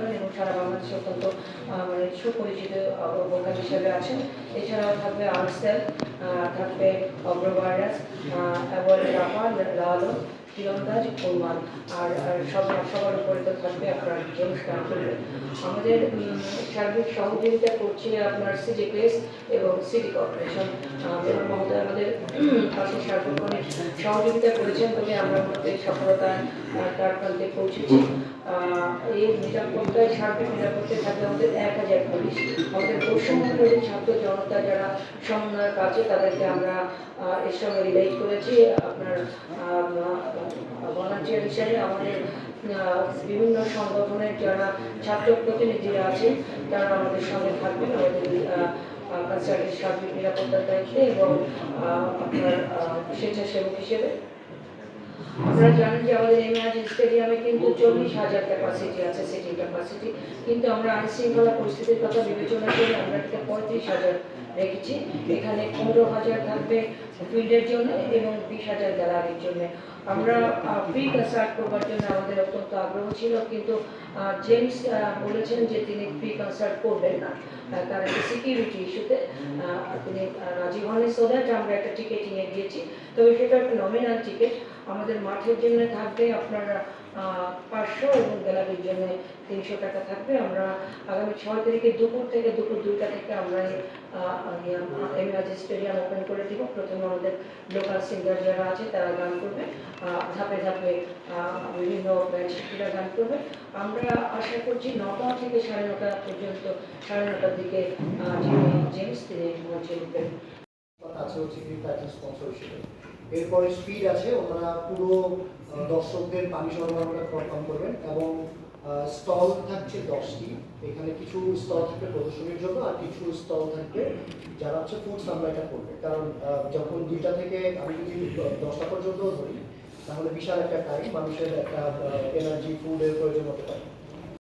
করেন এবং সারা বাংলাদেশে অত্যন্ত মানে সুপরিচিত ভোকাল হিসেবে আছেন, এছাড়াও থাকবে আর্টসেল থাকবে অগ্রভাইরাস অ্যাওয়ার্ড রাফা লালো তীরন্দাজ ওমান আর আর সবার উপরে তো থাকবে আপনার জেমস গাঙ্গুলি আমাদের সার্বিক সহযোগিতা করছে আপনার সিটি প্লেস এবং সিটি কর্পোরেশন মেয়র মহোদয় আমাদের পাশে সার্বক্ষণিক সহযোগিতা করেছেন বলে আমরা সফলতা তার প্রান্তে পৌঁছেছি। নিরাপত্তায় আমাদের এক হাজার আমাদের পশ্চিমবঙ্গের ছাত্র জনতা যারা আছে তাদেরকে আমরা এর সঙ্গে করেছি। আপনার হিসেবে আমাদের বিভিন্ন সংগঠনের যারা ছাত্র প্রতিনিধিরা আছেন, তারা আমাদের সঙ্গে থাকবেন। আমাদের সার্বিক নিরাপত্তার দায়িত্বে এবং আপনার স্বেচ্ছাসেবক হিসেবে। আপনারা জানেন যে আমাদের এমএআরজি স্টেডিয়ামে কিন্তু চল্লিশ হাজার ক্যাপাসিটি আছে সিটিং ক্যাপাসিটি কিন্তু আমরা আইন শৃঙ্খলা পরিস্থিতির কথা বিবেচনা করে আমরা এটাকে পঁয়ত্রিশ হাজার রেখেছি। এখানে পনেরো হাজার থাকবে ফিল্ডের জন্য এবং বিশ হাজার গ্যালারির জন্য। আমরা ফ্রি কনসার্ট করবার জন্য আমাদের অত্যন্ত আগ্রহ ছিল, কিন্তু জেমস বলেছেন যে তিনি ফ্রি কনসার্ট করবেন না। কারণ সিকিউরিটি ইস্যুতে তিনি রাজি হননি। সো আমরা একটা টিকিটিংয়ে দিয়েছি। তবে সেটা একটা নমিনাল টিকিট আমাদের মাঠের জন্য থাকবে, আপনার পাঁচশো এবং গ্যালারির জন্য তিনশো টাকা থাকবে। আমরা আগামী ছয় তারিখে দুপুর থেকে দুপুর দুইটা থেকে আমরা এমরাজি স্টেডিয়াম ওপেন করে দিব। প্রথমে আমাদের লোকাল সিঙ্গার যারা আছে, তারা গান করবে। ধাপে ধাপে বিভিন্ন শিল্পীরা গান করবে। আমরা আশা করছি নটা থেকে সাড়ে নটা পর্যন্ত, সাড়ে নটার দিকে যিনি জেমস, তিনি মঞ্চে উঠবেন। আছে হচ্ছে কি টাইটেল স্পন্সর হিসেবে? এরপরে স্পিড আছে, ওনারা পুরো দর্শকদের পানি সরবরাহটা কনফার্ম করবেন এবং স্টল থাকছে দশটি। এখানে কিছু স্টল থাকবে প্রদর্শনীর জন্য আর কিছু স্টল থাকবে যারা হচ্ছে ফুড সাপ্লাইটা করবে। কারণ যখন দুইটা থেকে আমি যদি দশটা পর্যন্ত ধরি, তাহলে বিশাল একটা টাইম মানুষের একটা এনার্জি ফুডের প্রয়োজন হতে পারে।